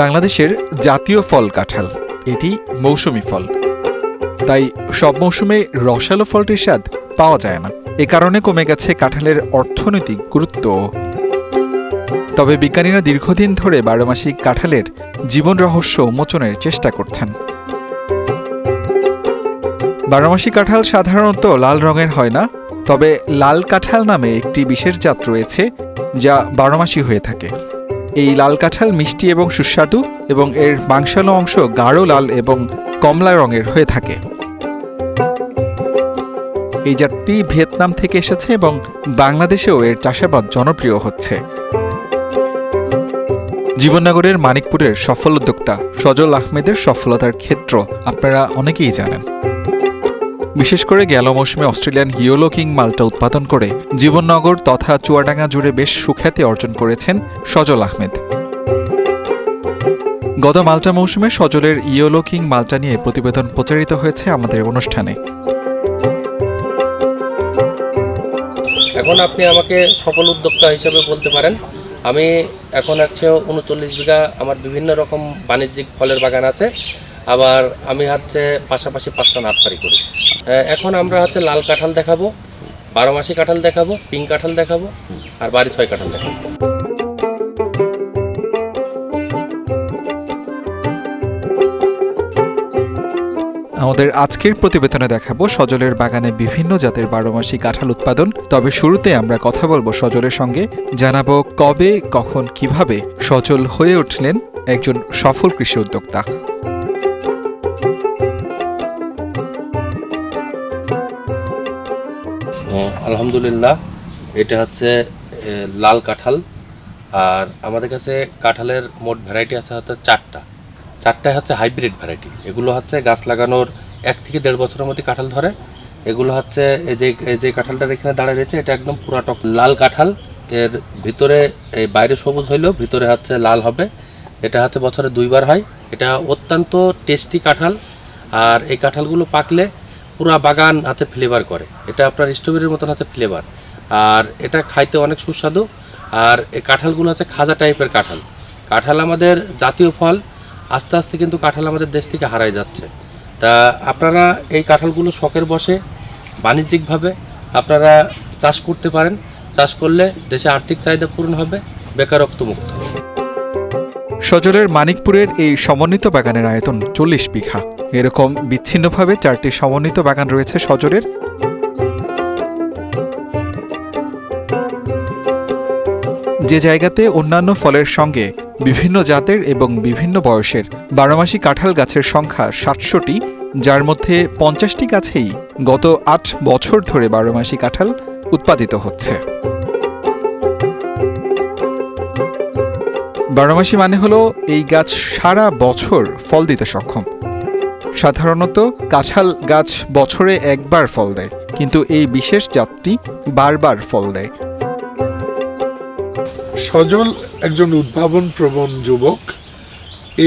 বাংলাদেশের জাতীয় ফল কাঁঠাল। এটি মৌসুমি ফল। তাই সব মৌসুমে রসালো ফলটির স্বাদ পাওয়া যায় না। এ কারণে কমে গেছে কাঁঠালের অর্থনৈতিক গুরুত্ব। তবে বিজ্ঞানীরা দীর্ঘদিন ধরে বারোমাসিক কাঁঠালের জীবন রহস্য উন্মোচনের চেষ্টা করছেন। বারোমাসি কাঁঠাল সাধারণত লাল রঙের হয় না, তবে লাল কাঁঠাল নামে একটি বিশেষ জাত রয়েছে, যা বারোমাসি হয়ে থাকে। এই লাল কাঁঠাল মিষ্টি এবং সুস্বাদু এবং এর মাংসালো অংশ গাঢ় লাল এবং কমলা রঙের হয়ে থাকে। এই জাতটি ভিয়েতনাম থেকে এসেছে এবং বাংলাদেশেও এর চাষাবাদ জনপ্রিয় হচ্ছে। জীবননগরের মানিকপুরের সফল উদ্যোক্তা সজল আহমেদের সফলতার ক্ষেত্র আপনারা অনেকেই জানেন। বিশেষ করে গেল মৌসুমে অস্ট্রেলিয়ান হিওলো কিং মালটা উৎপাদন করে জীবননগর তথা চুয়াডাঙ্গা জুড়ে বেশ সুখ্যাতি অর্জন করেছেন সজল আহমেদ। গত মালটা মৌসুমে সজলের ইয়োলো কিং মালটা নিয়ে প্রতিবেদন প্রচারিত হয়েছে আমাদের অনুষ্ঠানে। এখন আপনি আমাকে সফল উদ্যোক্তা হিসেবে বলতে পারেন। আমি এখন হচ্ছে উনচল্লিশ বিঘা আমার বিভিন্ন রকম বাণিজ্যিক ফলের বাগান আছে। আবার আমি হচ্ছে পাশাপাশি পাঁচটা নার্সারি করেছি। এখন আমরা হচ্ছে লাল কাঁঠাল দেখাবো বারো মাসি কাঁঠাল দেখাবো, পিঙ্ক কাঁঠাল দেখাবো, আর বাড়ি ছয় কাঁঠাল দেখাবো। আমাদের আজকের প্রতিবেদনে দেখাবো সজলের বাগানে বিভিন্ন জাতের বারোমাসি কাঁঠাল উৎপাদন। তবে শুরুতে আমরা কথা বলব সজলের সঙ্গে। জানাব কবে, কখন, কীভাবে সজল হয়ে উঠলেন একজন সফল কৃষি উদ্যোক্তা। আলহামদুলিল্লাহ। এটা হচ্ছে লাল কাঁঠাল। আর আমাদের কাছে কাঁঠালের মোট ভ্যারাইটি আছে হচ্ছে চারটা। চারটায় হচ্ছে হাইব্রিড ভ্যারাইটি এগুলো হচ্ছে গাছ লাগানোর এক থেকে দেড় বছরের মধ্যে কাঁঠাল ধরে। এগুলো হচ্ছে, এই যে এই যে কাঁঠালটার এখানে দাঁড়িয়ে রয়েছে, এটা একদম পুরাটক লাল কাঁঠাল, এর ভিতরে, এই বাইরে সবুজ হইলেও ভিতরে হচ্ছে লাল হবে। এটা হচ্ছে বছরে দুইবার হয়। এটা অত্যন্ত টেস্টি কাঁঠাল। আর এই কাঁঠালগুলো পাকলে পুরা বাগান হাতে ফ্লেভার করে। এটা আপনার স্ট্রবেরির মতন হচ্ছে ফ্লেভার আর এটা খাইতে অনেক সুস্বাদু। আর এই কাঁঠালগুলো আছে খাজা টাইপের কাঁঠাল। কাঁঠাল আমাদের জাতীয় ফল। আস্তে আস্তে কিন্তু কাঁঠাল আমাদের দেশ থেকে হারাই যাচ্ছে। তা আপনারা এই কাঁঠালগুলো শখের বসে বাণিজ্যিকভাবে আপনারা চাষ করতে পারেন। চাষ করলে দেশে আর্থিক চাহিদা পূরণ হবে, বেকারত্ব মুক্ত। সজলের মানিকপুরের এই সমন্বিত বাগানের আয়তন চল্লিশ বিঘা। এরকম বিচ্ছিন্নভাবে চারটি সমন্বিত বাগান রয়েছে সজলের। যে জায়গাতে অন্যান্য ফলের সঙ্গে বিভিন্ন জাতের এবং বিভিন্ন বয়সের বারোমাসি কাঁঠাল গাছের সংখ্যা সাতশোটি, যার মধ্যে পঞ্চাশটি গাছেই গত আট বছর ধরে বারোমাসি কাঁঠাল উৎপাদিত হচ্ছে। বারোমাসি মানে হলো এই গাছ সারা বছর ফল দিতে সক্ষম। সাধারণত কাঁঠাল গাছ বছরে একবার ফল দেয়, কিন্তু এই বিশেষ জাতটি বারবার ফল দেয়। সজল একজন উদ্ভাবন প্রবণ যুবক।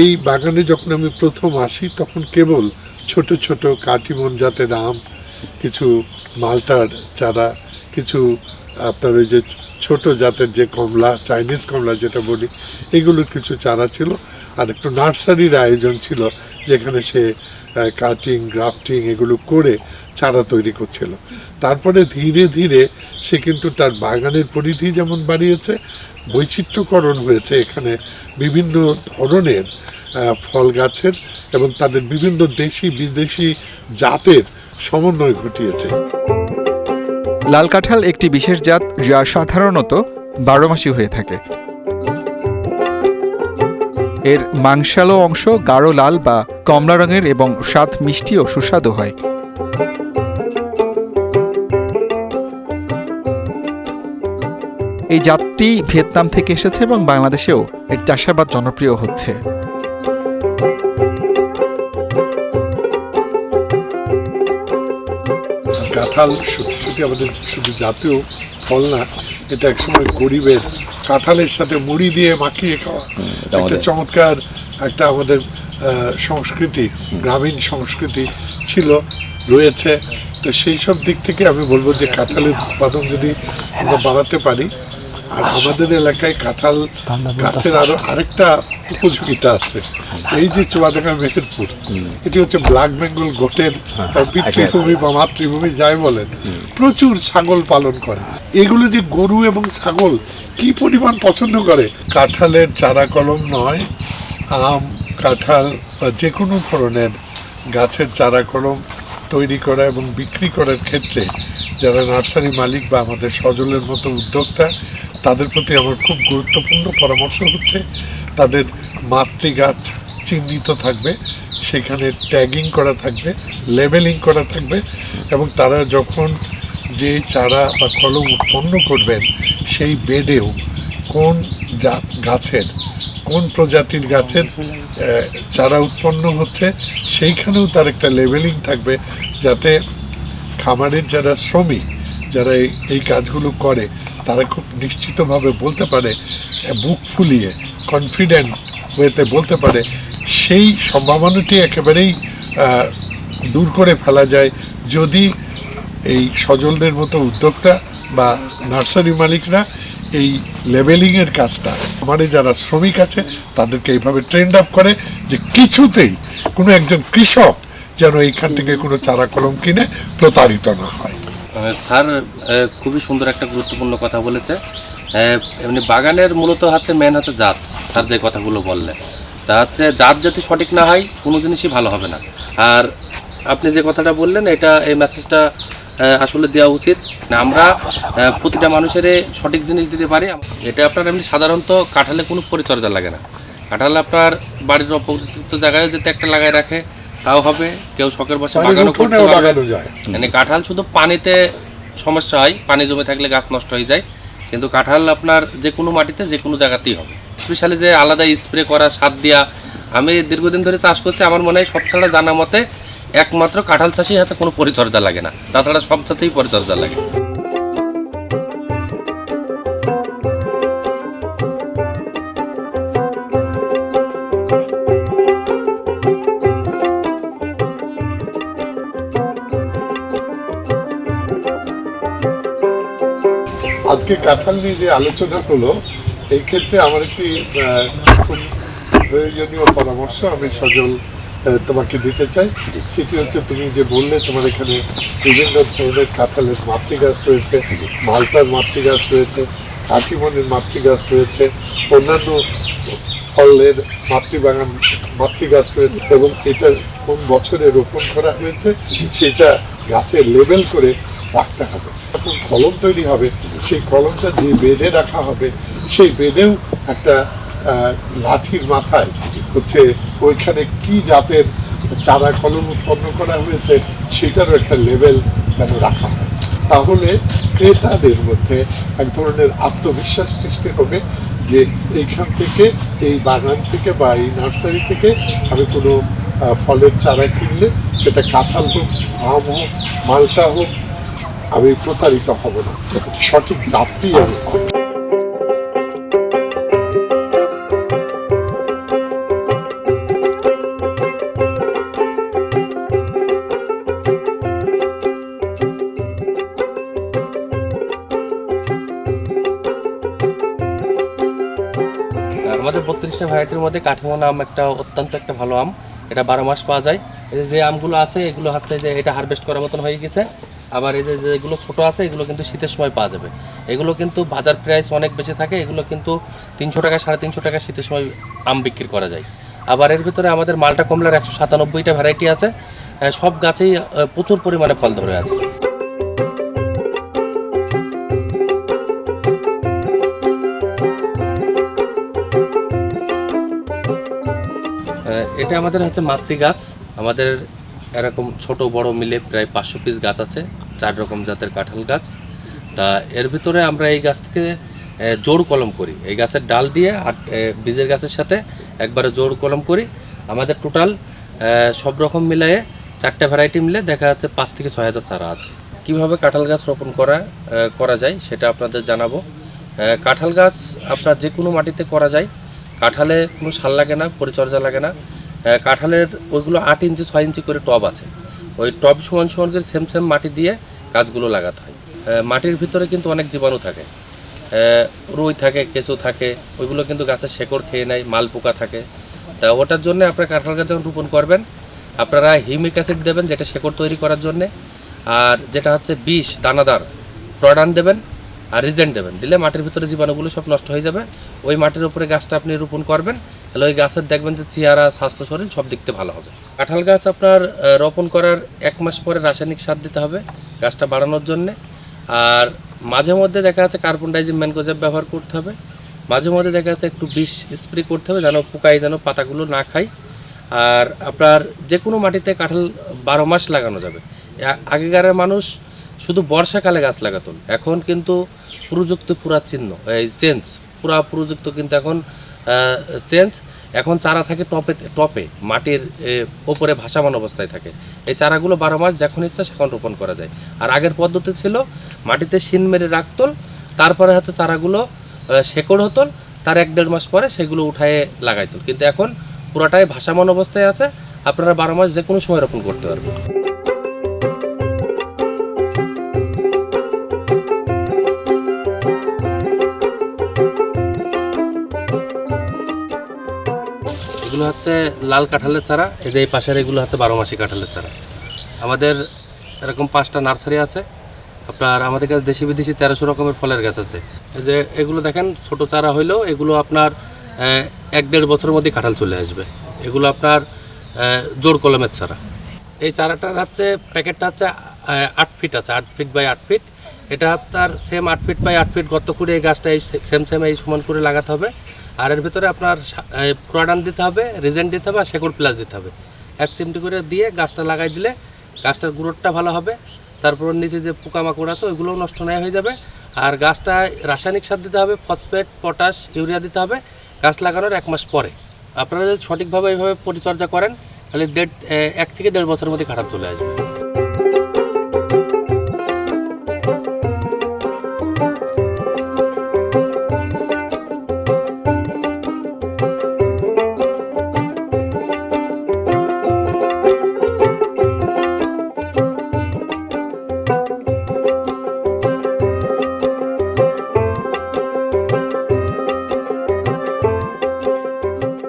এই বাগানে যখন আমি প্রথম আসি, তখন কেবল ছোট ছোট কাটিমন জাতের আম, কিছু মালটার চারা, কিছু আপনার ওই যে ছোট জাতের যে কমলা চাইনিজ কমলা যেটা বলি, এগুলোর কিছু চারা ছিল। আর একটু নার্সারির আয়োজন ছিল, যেখানে সে কাটিং গ্রাফটিং এগুলো করে চারা তৈরি করছিল। তারপরে ধীরে ধীরে সে কিন্তু তার বাগানের পরিধি যেমন বাড়িয়েছে, বৈচিত্র্যকরণ হয়েছে। এখানে বিভিন্ন ধরনের ফল গাছের এবং তাদের বিভিন্ন দেশি বিদেশি জাতের সমন্বয় ঘটিয়েছে। লাল কাঁঠাল একটি বিশেষ জাত যা সাধারণত বারোমাসি হয়ে থাকে। এর মাংসালো অংশ গাঢ় লাল বা কমলা রঙের এবং স্বাদ মিষ্টি ও সুস্বাদু হয়। এই জাতটি ভিয়েতনাম থেকে এসেছে এবং বাংলাদেশেও এর চাষাবাদ জনপ্রিয় হচ্ছে। কাঁঠাল সত্যি সত্যি আমাদের শুধু জাতীয় ফল না এটা একসময় গরিবের কাঁঠালের সাথে মুড়ি দিয়ে মাখিয়ে খাওয়া। একটা চমৎকার একটা আমাদের সংস্কৃতি গ্রামীণ সংস্কৃতি ছিল রয়েছে। তো সেই সব দিক থেকে আমি বলব যে কাঁঠালের উৎপাদন যদি আমরা বাড়াতে পারি আর আমাদের এলাকায় কাঁঠাল গাছের আরও আরেকটা উপযোগিতা আছে। এই যে চুয়াডাঙ্গা মেহেরপুর এটি হচ্ছে ব্ল্যাক বেঙ্গল গোটের পিতৃভূমি বা মাতৃভূমি যাই বলেন প্রচুর ছাগল পালন করে। এগুলো যে গরু এবং ছাগল কি পরিমাণ পছন্দ করে? কাঁঠালের চারা কলম নয় আম কাঁঠাল বা যে কোনো ধরনের গাছের চারা কলম তৈরি করা এবং বিক্রি করার ক্ষেত্রে যারা নার্সারি মালিক বা আমাদের সজলের মতো উদ্যোক্তা, তাদের প্রতি আমার খুব গুরুত্বপূর্ণ পরামর্শ হচ্ছে তাদের মাতৃগাছ চিহ্নিত থাকবে, সেখানে ট্যাগিং করা থাকবে, লেবেলিং করা থাকবে এবং তারা যখন যে চারা বা কলম উৎপন্ন করবেন, সেই বেডেও কোন জাত গাছের কোন প্রজাতির গাছের চারা উৎপন্ন হচ্ছে, সেইখানেও তার একটা লেভেলিং থাকবে যাতে খামারের যারা শ্রমিক, যারা এই কাজগুলো করে, তারা খুব নিশ্চিতভাবে বলতে পারে বুক ফুলিয়ে কনফিডেন্ট ওয়েতে বলতে পারে, সেই সম্ভাবনাটি একেবারেই দূর করে ফেলা যায় যদি এই সজলদের মতো উদ্যোক্তা বা নার্সারি মালিকরা এই লেভেলিংয়ের কাজটা। আমাদের যারা শ্রমিক আছে, তাদেরকে এইভাবে ট্রেন্ড আপ করে যে কিছুতেই কোনো একজন কৃষক যেন এইখান থেকে কোনো চারা, কলম কিনে প্রতারিত না হয়। স্যার খুবই সুন্দর একটা গুরুত্বপূর্ণ কথা বলেছে। এমনি বাগানের মূলত হচ্ছে মেন হচ্ছে জাত। স্যার যে কথাগুলো বললেন, তা হচ্ছে জাত যদি সঠিক না হয়, কোনো জিনিসই ভালো হবে না। আর আপনি যে কথাটা বললেন, এটা এই মেসেজটা আসলে দেওয়া উচিত। না আমরা প্রতিটা মানুষের সঠিক জিনিস দিতে পারি। এটা আপনার এমনি সাধারণত কাঁঠালে কোনো পরিচর্যা লাগে না। কাঁঠাল আপনার বাড়ির অপরিচিত জায়গায় যদি একটা লাগায় রাখে তাও হবে। কেউ শখের বসে বাগানও করতে মানে কাঁঠাল শুধু পানিতে সমস্যা হয় পানি জমে থাকলে গাছ নষ্ট হয়ে যায়। কিন্তু কাঁঠাল আপনার যে কোনো মাটিতে যে কোনো জায়গাতেই হবে। স্পেশালি যে আলাদা স্প্রে করা সার দেওয়া আমি দীর্ঘদিন ধরে চাষ করছি আমার মনে হয় সব ছাড়া জানা মতে একমাত্র কাঁঠাল চাষই হাতে কোনো পরিচর্যা লাগে না। তাছাড়া সব চাষেই পরিচর্যা লাগে। আজকে কাঁঠাল নিয়ে যে আলোচনা হলো, এই ক্ষেত্রে আমার একটি খুব প্রয়োজনীয় পরামর্শ আমি সজল তোমাকে দিতে চাই। সেটি হচ্ছে তুমি যে বললে তোমার এখানে বিভিন্ন ধরনের কাঁঠালের মাতৃগাছ রয়েছে মালটার মাতৃগাছ রয়েছে কাঠিমনের মাতৃগাছ রয়েছে অন্যান্য ফলের মাতৃবাগান মাতৃগাছ রয়েছে এবং এটা কোন বছরে রোপণ করা হয়েছে সেটা গাছের লেবেল করে রাখতে হবে। যখন কলম তৈরি হবে সেই কলমটা যে বেডে রাখা হবে সেই বেডেও একটা লাঠির মাথায় হচ্ছে ওইখানে কি জাতের চারা কলম উৎপন্ন করা হয়েছে সেটারও একটা লেভেল যেন রাখা হয়। তাহলে ক্রেতাদের মধ্যে এক ধরনের আত্মবিশ্বাস সৃষ্টি হবে যে এইখান থেকে, এই বাগান থেকে বা এই নার্সারি থেকে আমি কোনো ফলের চারা কিনলে সেটা কাঁঠাল হোক, আম হোক, মালটা হোক, আমি প্রতারিত হব না। সঠিক জাতটি আমি আমাদের ভ্যারাইটির মধ্যে কাঠিমন আম একটা অত্যন্ত একটা ভালো আম। এটা বারো মাস পাওয়া যায়। এই যে- যে আমগুলো আছে, এগুলো হচ্ছে যে, এটা হারভেস্ট করার মতন হয়ে গেছে। আবার এই যে যেগুলো ছোট আছে, এগুলো কিন্তু শীতের সময় পাওয়া যাবে। এগুলো কিন্তু বাজার প্রাইস অনেক বেশি থাকে। এগুলো কিন্তু তিনশো টাকা, সাড়ে তিনশো টাকা শীতের সময় আম বিক্রি করা যায়। আবার এর ভিতরে আমাদের মালটা কমলার একশো সাতানব্বইটা ভ্যারাইটি আছে। সব গাছেই প্রচুর পরিমাণে ফল ধরে আছে। এটা আমাদের হচ্ছে মাতৃ গাছ। আমাদের এরকম ছোট বড় মিলে প্রায় পাঁচশো পিস গাছ আছে, চার রকম জাতের কাঁঠাল গাছ। তা এর ভিতরে আমরা এই গাছ থেকে জোর কলম করি। এই গাছের ডাল দিয়ে আর বীজের গাছের সাথে একবারে জোর কলম করি। আমাদের টোটাল সব রকম মিলিয়ে চারটে ভ্যারাইটি মিলে দেখা যাচ্ছে পাঁচ থেকে ছয় হাজার চারা আছে। কীভাবে কাঁঠাল গাছ রোপণ করা করা যায় সেটা আপনাদের জানাব। কাঁঠাল গাছ আপনার যে কোনো মাটিতে করা যায়। কাঁঠালে কোনো সার লাগে না, পরিচর্যা লাগে না। কাঁঠালের ওইগুলো আট ইঞ্চি, ছয় ইঞ্চি করে টব আছে। ওই টব সমান সমান করে সেম সেম মাটি দিয়ে গাছগুলো লাগাতে হয়। মাটির ভিতরে কিন্তু অনেক জীবাণু থাকে। রুই থাকে, কেঁচো থাকে, ওইগুলো কিন্তু গাছের শেকড় খেয়ে নেয় মাল পোকা থাকে। তা ওটার জন্য আপনার কাঁঠাল গাছ যখন রোপণ করবেন, আপনারা হিউমিক অ্যাসিড দেবেন, যেটা শেকড় তৈরি করার জন্যে, আর যেটা হচ্ছে বিষ, দানাদার প্রডান দেবেন, আর রিজেন্ট দেবেন। দিলে মাটির ভিতরে জীবাণুগুলো সব নষ্ট হয়ে যাবে। ওই মাটির উপরে গাছটা আপনি রোপণ করবেন তাহলে ওই গাছের দেখবেন যে চেহারা, স্বাস্থ্য, শরীর সব দেখতে ভালো হবে। কাঁঠাল গাছ আপনার রোপণ করার এক মাস পরে রাসায়নিক সার দিতে হবে গাছটা বাড়ানোর জন্যে। আর মাঝে মধ্যে দেখা যাচ্ছে কার্বন ডাইজিম ম্যানকোজেব ব্যবহার করতে হবে। মাঝে মধ্যে দেখা যাচ্ছে একটু বিষ স্প্রে করতে হবে যেন পোকায় যেন পাতাগুলো না খায়। আর আপনার যে কোনো মাটিতে কাঁঠাল বারো মাস লাগানো যাবে। আগেকারের মানুষ শুধু বর্ষাকালে গাছ লাগাতো। এখন কিন্তু প্রযুক্তি পুরা চিহ্ন, এই চেঞ্জ। পুরা প্রযুক্ত কিন্তু এখন চেঞ্জ। এখন চারা থাকে টপে টপে, মাটির ওপরে ভাসামান অবস্থায় থাকে। এই চারাগুলো বারো মাস যখন ইচ্ছা সেখন রোপণ করা যায়। আর আগের পদ্ধতি ছিল মাটিতে শিন মেরে রাখতল, তারপরে হচ্ছে চারাগুলো শেকড় হতল, তার এক দেড় মাস পরে সেগুলো উঠায়ে লাগাইতো কিন্তু এখন পুরাটাই ভাসামান অবস্থায় আছে, আপনারা বারো মাস যে কোনো সময় রোপণ করতে পারবেন। এগুলো হচ্ছে লাল কাঁঠালের চারা, এই যে এই পাশের এগুলো হচ্ছে বারো মাসি কাঁঠালের চারা। আমাদের এরকম পাঁচটা নার্সারি আছে, আপনার আমাদের কাছে দেশি বিদেশি তেরোশো রকমের ফলের গাছ আছে। যে এগুলো দেখেন, ছোট চারা হইলেও এগুলো আপনার এক দেড় বছরের মধ্যে কাঁঠাল চলে আসবে। এগুলো আপনার জোর কলমের চারা। এই চারাটার হচ্ছে, প্যাকেটটা হচ্ছে আট ফিট আছে, আট ফিট বাই আট ফিট। এটা আপনার সেম আট ফিট বাই আট ফিট গর্ত করে এই গাছটা এই সেম সেম এই সমান করে লাগাতে হবে। আর এর ভিতরে আপনার প্রোডান দিতে হবে, রিজেন্ট দিতে হবে আর শেকড় প্লাস দিতে হবে। এক চিমটি করে দিয়ে গাছটা লাগাই দিলে গাছটার গ্রোথটা ভালো হবে। তারপর নিচে যে পোকামাকড় আছে, ওইগুলোও নষ্ট নয় হয়ে যাবে। আর গাছটা রাসায়নিক সার দিতে হবে, ফসফেট, পটাশ, ইউরিয়া দিতে হবে। গাছ লাগানোর এক মাস পরে। আপনারা যদি সঠিকভাবে এইভাবে পরিচর্যা করেন, তাহলে দেড় এক থেকে দেড় বছরের মধ্যে কাঁঠাল চলে আসবে।